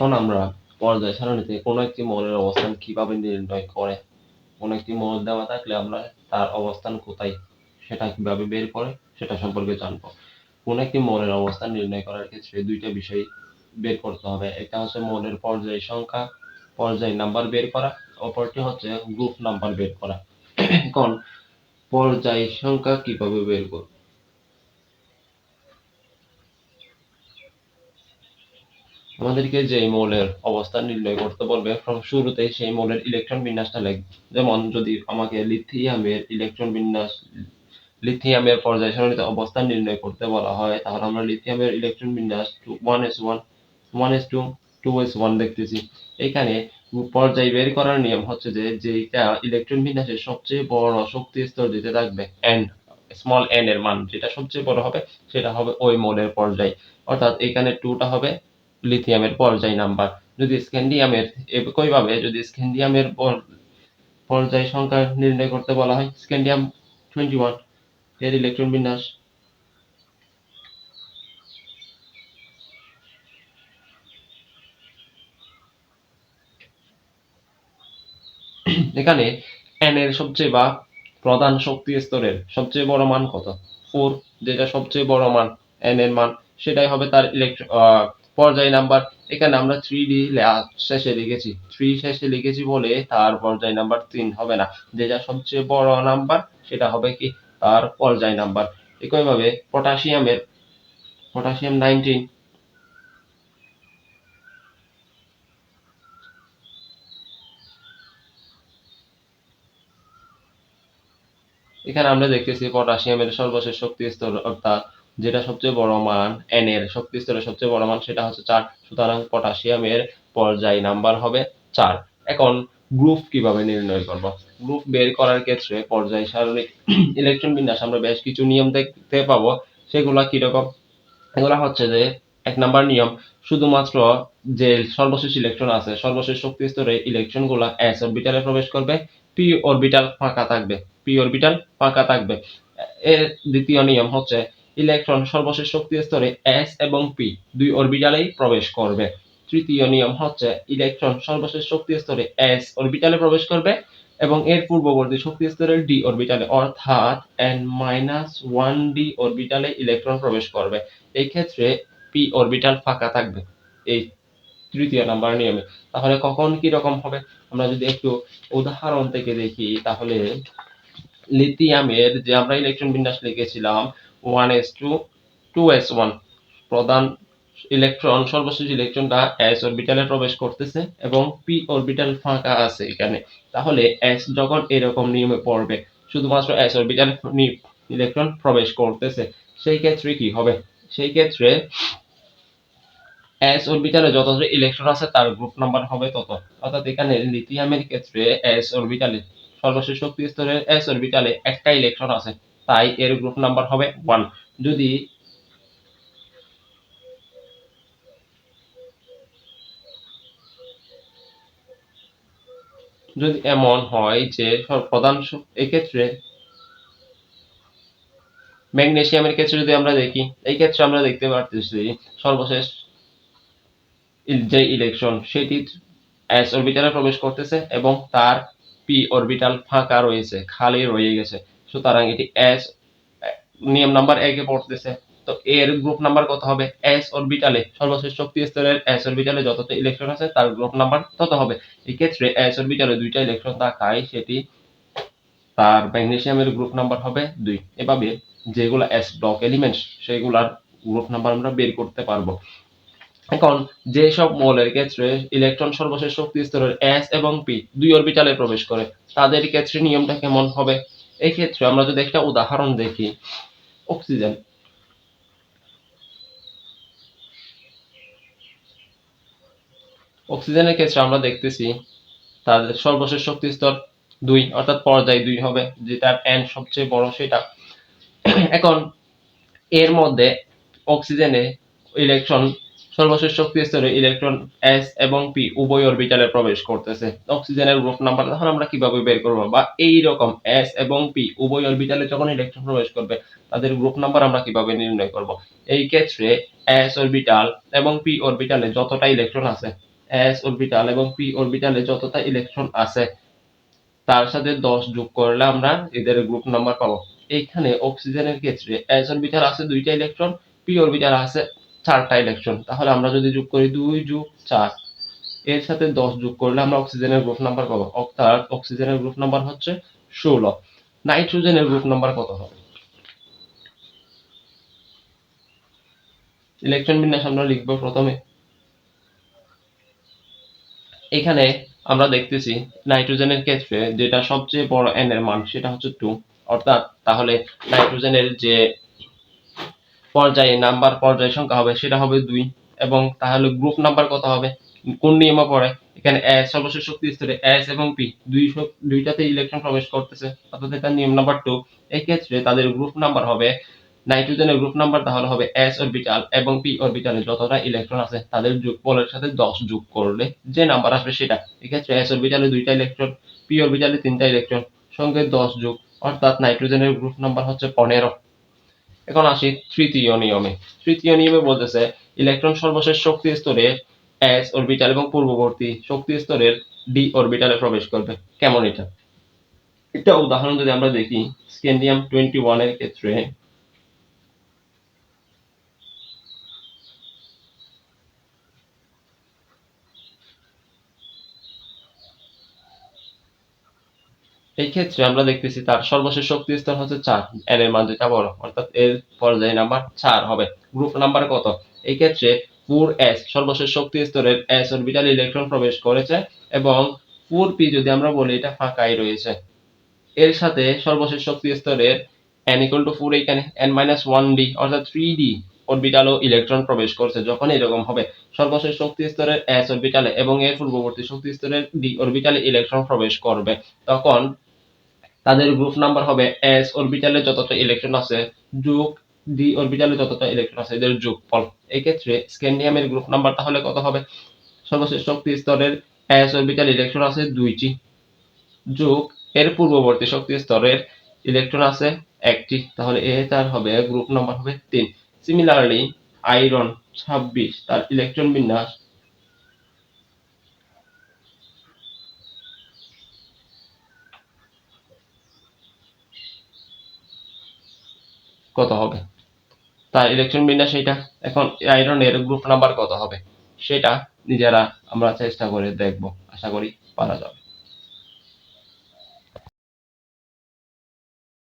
এখন আমরা পর্যায় সারণীতে কোনো একটি মৌলের অবস্থান কীভাবে নির্ণয় করে? কোনো একটি মৌল দেওয়া থাকলে আমরা তার অবস্থান কোথায়, সেটা কীভাবে বের করে, সেটা সম্পর্কে জানব। কোন একটি মৌলের অবস্থান নির্ণয় করার ক্ষেত্রে দুইটা বিষয় বের করতে হবে। একটা হচ্ছে মৌলের পর্যায় সংখ্যা, পর্যায় নাম্বার বের করা। অপরটি হচ্ছে গ্রুপ নাম্বার বের করা। এখন পর্যায় সংখ্যা কীভাবে বের করব? আমাদেরকে যে মৌলের অবস্থান নির্ণয় করতে বলবে from শুরুতে সেই মৌলের ইলেকট্রন বিন্যাসটা লিখবে। যেমন যদি আমাকে লিথিয়ামের ইলেকট্রন বিন্যাস লিথিয়ামের পর্যায় সারণীতে অবস্থান নির্ণয় করতে বলা হয়, তাহলে আমরা লিথিয়ামের ইলেকট্রন বিন্যাস one S one one S two two S one দেখতেছি। এখানে পর্যায় বের করার নিয়ম হচ্ছে যে যেটা ইলেকট্রন বিন্যাসের সবচেয়ে বড় শক্তি স্তর যেতে থাকবে এন স্মল এন এর মান, যেটা সবচেয়ে বড় হবে, সেটা হবে ওই মোলের পর্যায়। অর্থাৎ এখানে টুটা হবে লিথিয়ামের পর্যায় নাম্বার। যদি স্ক্যান্ডিয়ামের একইভাবে যদি স্ক্যান্ডিয়ামের পর- পর্যায় সংখ্যা নির্ণয় করতে বলা হয়? স্ক্যান্ডিয়াম টোয়েন্টি ওয়ানের ইলেকট্রন বিন্যাস। এখানে এন এর সবচেয়ে বা প্রধান শক্তি স্তরের সবচেয়ে বড় মান কত? ফোর যেটা সবচেয়ে বড় মান এন এর মান, সেটাই হবে তার ইলেকট্র পর্যায় নাম্বার। এখানে আমরা থ্রি ডি শেষে লিখেছি। থ্রি শেষে লিখেছি বলে তার পর্যায় নাম্বার তিন হবে না। যে যেটা সবচেয়ে বড় নাম্বার, সেটা হবে কি? তার পর্যায় নাম্বার। একইভাবে পটাশিয়ামের, পটাশিয়াম নাইনটিন এখানে আমরা দেখতেছি পটাশিয়ামের সর্বশেষ শক্তি স্তর অর্থাৎ যেটা সবচেয়ে বড় মান এন এর শক্তি স্তরের সবচেয়ে বড় মান সেটা হচ্ছে চার। সুতরাং পটাশিয়ামের পর্যায় নাম্বার হবে চার। এখন গ্রুপ কীভাবে নির্ণয় করব? গ্রুপ বের করার ক্ষেত্রে পর্যায় সারণী ইলেকট্রন বিন্যাস আমরা বেশ কিছু নিয়ম দেখতে পাবো। সেগুলা কীরকম? এগুলা হচ্ছে যে এক নাম্বার নিয়ম, শুধুমাত্র যে সর্বশেষ ইলেকট্রন আছে, সর্বশেষ শক্তি স্তরে ইলেকট্রনগুলা এস অরবিটালে প্রবেশ করবে পি অরবিটাল ফাঁকা থাকবে পি অরবিটাল ফাঁকা থাকবে। এর দ্বিতীয় নিয়ম হচ্ছে ইলেকট্রন সর্বশেষ শক্তি স্তরে এস এবং পি দুই অরবিটালেই প্রবেশ করবে। তৃতীয় নিয়ম হচ্ছে ইলেকট্রন সর্বশেষ শক্তি স্তরে এস অরবিটালে প্রবেশ করবে এবং এর পূর্ববর্তী শক্তি স্তরের ডি অরবিটালে, অর্থাৎ এন মাইনাস ওয়ান ডি অরবিটালে ইলেকট্রন প্রবেশ করবে। এই ক্ষেত্রে পি অরবিটাল ফাঁকা থাকবে এই তৃতীয় নাম্বার নিয়মে। তাহলে কখন কি রকম হবে? আমরা যদি একটু উদাহরণ থেকে দেখি, তাহলে লিথিয়ামের যে আমরা ইলেকট্রন বিন্যাস লিখেছিলাম one S two two S one প্রধান ইলেকট্রন সর্বশেষ ইলেকট্রনটা এস অরবিটালে প্রবেশ করতেছে এবং পি অরবিটাল ফাঁকা আছে এখানে। তাহলে এস যখন এরকম নিয়মে পড়বে, শুধুমাত্র এস অরবিটাল ইলেকট্রন প্রবেশ করতেছে, সেই ক্ষেত্রে কি হবে? সেই ক্ষেত্রে এস অরবিটালে যত ইলেকট্রন আছে, তার গ্রুপ নাম্বার হবে তত। অর্থাৎ এখানে লিথিয়ামের ক্ষেত্রে এস অরবিটালে সর্বশেষ শক্তি স্তরে এস অরবিটালে একটা ইলেকট্রন আছে। তাই এর গ্রুপ নাম্বার হবে ওয়ান যদি যদি এমন হয় যে প্রধান এক্ষেত্রে ম্যাগনেসিয়ামের ক্ষেত্রে যদি আমরা দেখি, এই ক্ষেত্রে আমরা দেখতে পারতেছি সর্বশেষ যে ইলেকট্রন সেটি এস অরবিটালে প্রবেশ করতেছে এবং তার পি অরবিটাল ফাঁকা রয়েছে, খালি রয়ে গেছে। সুতরাং এটি এস নিয়ম নাম্বার একে পড়তেছে। তো এর গ্রুপ নাম্বার কত হবে? এস অরবিটালে সর্বশেষ শক্তি স্তরের এস অরবিটালে যতটা ইলেকট্রন আছে, তার গ্রুপ নাম্বার তত হবে। এই ক্ষেত্রে এস অরবিটালে দুইটা ইলেকট্রন থাকায় সেটি তার ম্যাগনেসিয়ামের গ্রুপ নাম্বার হবে দুই। এভাবে যেগুলো এস ব্লক এলিমেন্টস সেগুলার গ্রুপ নাম্বার আমরা বের করতে পারব। এখন যেসব মৌলের ক্ষেত্রে ইলেকট্রন সর্বশেষ শক্তি স্তরের এস এবং পি দুই অরবিটালে প্রবেশ করে, তাদের ক্ষেত্রে নিয়মটা কেমন হবে? এই ক্ষেত্রে আমরা যদি একটা উদাহরণ দেখি, অক্সিজেন। অক্সিজেনের ক্ষেত্রে আমরা দেখতেছি তাদের সর্বশেষ শক্তি স্তর দুই, অর্থাৎ পর্যায় দুই হবে যেটার এন সবচেয়ে বড় সেটা। এখন, এর মধ্যে অক্সিজেনে ইলেকট্রন সর্বশেষ শক্তি স্তরে ইলেকট্রন এস এবং পি উভয় অরবিটালে প্রবেশ করতেছে। অক্সিজেনের গ্রুপ নাম্বার তখন আমরা কীভাবে বের করব? বা এই রকম এস এবং পি উভয় অরবিটালে যখন ইলেকট্রন প্রবেশ করবে, তাদের গ্রুপ নাম্বার আমরা কীভাবে নির্ণয় করব? এই ক্ষেত্রে এস অরবিটাল এবং পি অরবিটালে যতটা ইলেকট্রন আছে, এস অরবিটাল এবং পি অরবিটালে যতটা ইলেকট্রন আছে, তার সাথে দশ যোগ করলে আমরা এদের গ্রুপ নাম্বার পাবো। এইখানে অক্সিজেনের ক্ষেত্রে এস অরবিটাল আছে দুইটা ইলেকট্রন, পি অরবিটাল আছে চারটা ইলেকট্রন তাহলে আমরা যদি যোগ করি দুই যোগ চার, এর সাথে দশ যোগ করলে আমরা অক্সিজেনের গ্রুপ নাম্বার পাবো। অর্থাৎ অক্সিজেনের গ্রুপ নাম্বার হচ্ছে ষোলো। নাইট্রোজেনের গ্রুপ নাম্বার কত হবে? ইলেকট্রন বিন্যাস আমরা লিখব প্রথমে। এখানে আমরা দেখতেছি নাইট্রোজেনের ক্ষেত্রে যেটা সবচেয়ে বড় এন এর মান সেটা হচ্ছে টু অর্থাৎ তাহলে নাইট্রোজেনের যে পর্যায়ে নাম্বার, পর্যায় সংখ্যা হবে, সেটা হবে দুই। এবং তাহলে গ্রুপ নাম্বার কত হবে? কোন নিয়মে পড়ে? এখানে এস সর্বশেষ শক্তি স্তরে এস এবং পি দুই দুইটাতে ইলেকট্রন প্রবেশ করতেছে, অর্থাৎ এটা নিয়ম নাম্বার টু এই ক্ষেত্রে তাদের গ্রুপ নাম্বার হবে নাইট্রোজেনের গ্রুপ নাম্বার তাহলে হবে এস অরবিটাল এবং পি অরবিটালে যতটা ইলেকট্রন আছে, তাদের যোগফলের সাথে দশ যোগ করলে যে নাম্বার আসবে সেটা। এক্ষেত্রে এস অরবিটালে দুইটা ইলেকট্রন পি অরবিটালে তিনটা ইলেকট্রন সঙ্গে দশ যোগ, অর্থাৎ নাইট্রোজেনের গ্রুপ নাম্বার হচ্ছে পনেরো। এখন আসি তৃতীয় নিয়মে। তৃতীয় নিয়মে বলতেছে, ইলেকট্রন সর্বশেষ শক্তি স্তরে এস অরবিটাল এবং পূর্ববর্তী শক্তি স্তরের ডি অরবিটালে প্রবেশ করবে। কেমন এটা? একটা উদাহরণ যদি আমরা দেখি স্ক্যান্ডিয়াম টোয়েন্টি ওয়ানের ক্ষেত্রে এই ক্ষেত্রে আমরা দেখতেছি তার সর্বশেষ শক্তি স্তর হচ্ছে চার। এন এর মান যেটা বড়, অর্থাৎ এর পর্যায় নাম্বার চার হবে। গ্রুপ নাম্বার কত? এই ক্ষেত্রে ফোর এস সর্বশেষ শক্তি স্তরের এস অরবিটাল ইলেকট্রন প্রবেশ করেছে এবং ফোর পি যদি আমরা বলি, এটা ফাঁকাই রয়েছে। এর সাথে সর্বশেষ শক্তি স্তরের এন ইকুয়াল টু ফোর এখানে এন মাইনাস ওয়ান ডি অর্থাৎ থ্রি ডি অরবিটালও ইলেকট্রন প্রবেশ করছে যখন এরকম হবে। সর্বশেষ শক্তি স্তরের এস অরবিটালে এবং এর পূর্ববর্তী শক্তি স্তরের ডি অরবিটালে ইলেকট্রন প্রবেশ করবে। তখন তাদের গ্রুপ নাম্বার হবে এস অরবিটালে যতটা ইলেকট্রন আছে, যোগ ডি অরবিটালে যতটা ইলেকট্রন আছে, এদের যোগফল। এই ক্ষেত্রে স্ক্যান্ডিয়ামের গ্রুপ নাম্বার তাহলে কত হবে? সর্বশেষ শক্তি স্তরের এস অরবিটাল ইলেকট্রন আছে দুইটি। যোগ এর পূর্ববর্তী শক্তি স্তরের ইলেকট্রন আছে একটি। তাহলে এ তার হবে গ্রুপ নাম্বার হবে তিন। সিমিলারলি আয়রন ছাব্বিশ, তার ইলেকট্রন বিন্যাস কত হবে? তার ইলেকট্রন বিন্যাস এটা এখন আয়রনের গ্রুপ নাম্বার কত হবে? সেটা নিজেরা আমরা চেষ্টা করে দেখব। আশা করি পারা যাবে।